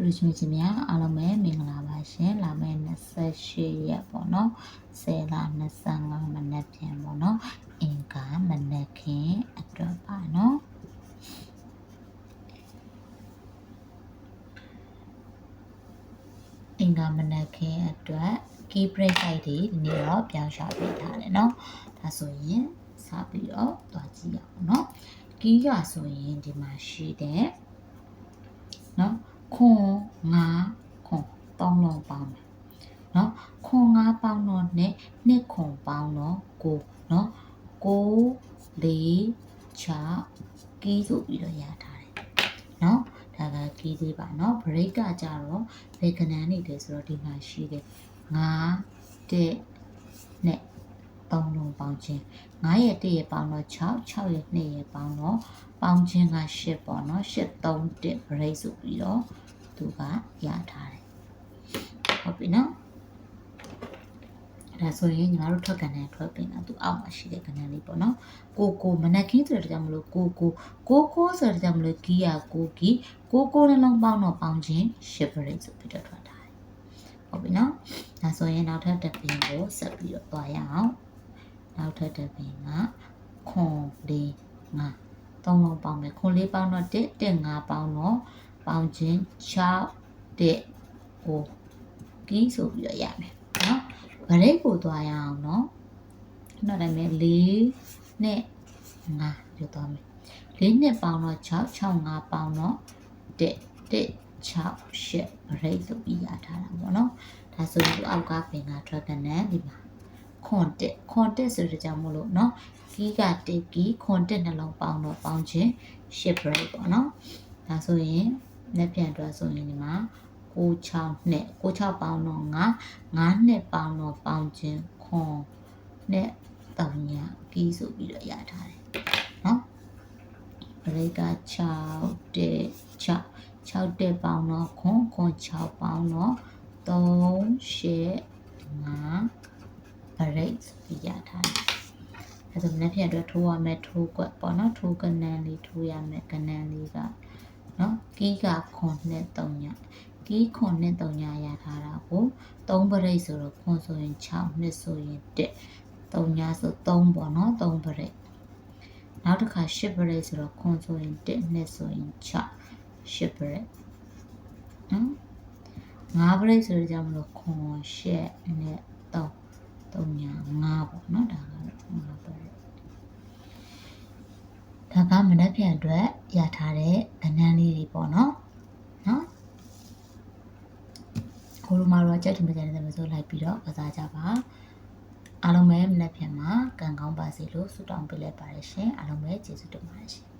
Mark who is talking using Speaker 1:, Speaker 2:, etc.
Speaker 1: လူချင်းချင်းများအားလုံးပဲမင်္ဂလာပါရှင်လာမယ့်28ရက်ပေါ့နော်10လ25မနက်ပြန်ပေါ့နော်အင်္ဂါမနက်ခင်းအတွက်ပါနော်အင်္ဂါမနက်ခင်းအတွက် key break လိုက်တွေဒီနေ့တော့ပြောင်းရှာပေးထားတယ်နော်ဒါဆိုရင်စပြီးတော့တွားကြည့်ရအောင်နော် key ကဆိုရင်ဒီမှာရှိတဲ့ ခွန်ငါခွန်ပေါင်းတော့ပေါင်းတယ်နော်ခွန်ငါပေါင်းတော့နဲ့နှစ်ခွန်ပေါင်းတော့ကိုနော်ကိုလေးချကြီးစုပြီးတော့ရထားတယ်နော်ဒါကကြီးသေးပါနော် break ကကြတော့ဘယ်ကဏ္ဍနေတယ်ဆိုတော့ဒီမှာရှိတယ်9 10နဲ့ 3လုံးပေါင်းခြင်း9ရဲ့1ရဲ့ပေါင်းတော့6 6ရဲ့2ရဲ့ပေါင်းတော့ပေါင်းခြင်းက8ပေါ့နော်8 3 1 break ဆိုပြီးတော့သူကရထားတယ်ဟုတ်ပြီနော်ဒါဆိုရင်ညီမတို့ထွက်ကဏ္ဍထွက်ပြင်တာသူအောက်မှာရှိတဲ့ကဏ္ဍလေးပေါ့နော်ကိုကိုမနက်ခင်းဆိုတဲ့ကြောင့်မလို့ကိုကိုကိုကိုဆိုတဲ့ကြောင့်မလို့ကီးရကိုကီကိုကိုနှလုံးပေါင်းတော့ပေါင်းခြင်း8 break ဆိုပြီးတော့ထွက်ထားတယ်ဟုတ်ပြီနော်ဒါဆိုရင်နောက်ထပ်တစ်ပင်ကိုဆက်ပြီးတော့သွားရအောင် နောက်ထပ်တစ်ပင်ကခွန်လေးငါသုံးလုံးပေါင်းမယ်ခွန်လေးပေါင်းတော့1 1 5ပေါင်းတော့ပေါင်းခြင်း6တဲ့ကိုကီးဆိုပြီးတော့ရမယ်နော်ဗရိတ်ကိုသွားရအောင်နော်နောက်တိုင်းပဲ4နဲ့5ပြောသွားမယ်4နှစ်ပေါင်းတော့6 6 5ပေါင်းတော့1 1 6 8ဗရိတ်ဆိုပြီးရထားတာပေါ့နော်ဒါဆိုရင်အောက်ကပင်က dragon နဲ့ဒီမှာ ခွန်တက်ခွန်တက်ဆိုတဲ့ကြောင့်မလို့เนาะကီးကတက်ကီးခွန်တက်နှလုံးပေါင်းတော့ပေါင်းခြင်း10 break ပေါ့เนาะဒါဆိုရင်လက်ပြန်အတွက်ဆိုရင်ဒီမှာ96နဲ့96ပေါင်းတော့9 9နှစ်ပေါင်းတော့ပေါင်းခြင်းခွန်နဲ့တောင်ညာကီးဆိုပြီးတော့ရထားတယ်เนาะ break က6တက်6 6တက်ပေါင်းတော့ခွန်ခွန်6ပေါင်းတော့3 8 5 break ပြရထားတယ်။အဲဆိုမနေ့ပြန်အတွက်ထိုးရမယ်ထိုးကွက်ပေါ့နော်ထိုးကနန်းလေးထိုးရမယ်ကနန်းလေးကနော်ကီးကခွန်နဲ့3ညကီးခွန်နဲ့3ညရထားတာကို3 break ဆိုတော့ခွန်ဆိုရင်6နှစ်ဆိုရင်1 3ညဆို3ပေါ့နော်3 break နောက်တစ်ခါ10 break ဆိုတော့ခွန်ဆိုရင်1နှစ်ဆိုရင်6 10 break နော်5 break ဆိုတော့ကြောင့်မလို့ခွန်10နဲ့ 3 3ညာ5ပေါ့နော်ဒါကတော့5ပဲဒါကမနက်ဖြန်အတွက်ရထားတဲ့ကဏ္ဍလေးတွေပေါ့နော်နော်ကိုလိုမာတော့ကြက်ထမကြတဲ့မစိုးလိုက်ပြီးတော့ကစားကြပါအားလုံးပဲမနက်ဖြန်မှာကံကောင်းပါစေလို့ဆုတောင်းပေးလိုက်ပါတယ်ရှင်အားလုံးပဲကျေးဇူးတင်ပါတယ်ရှင်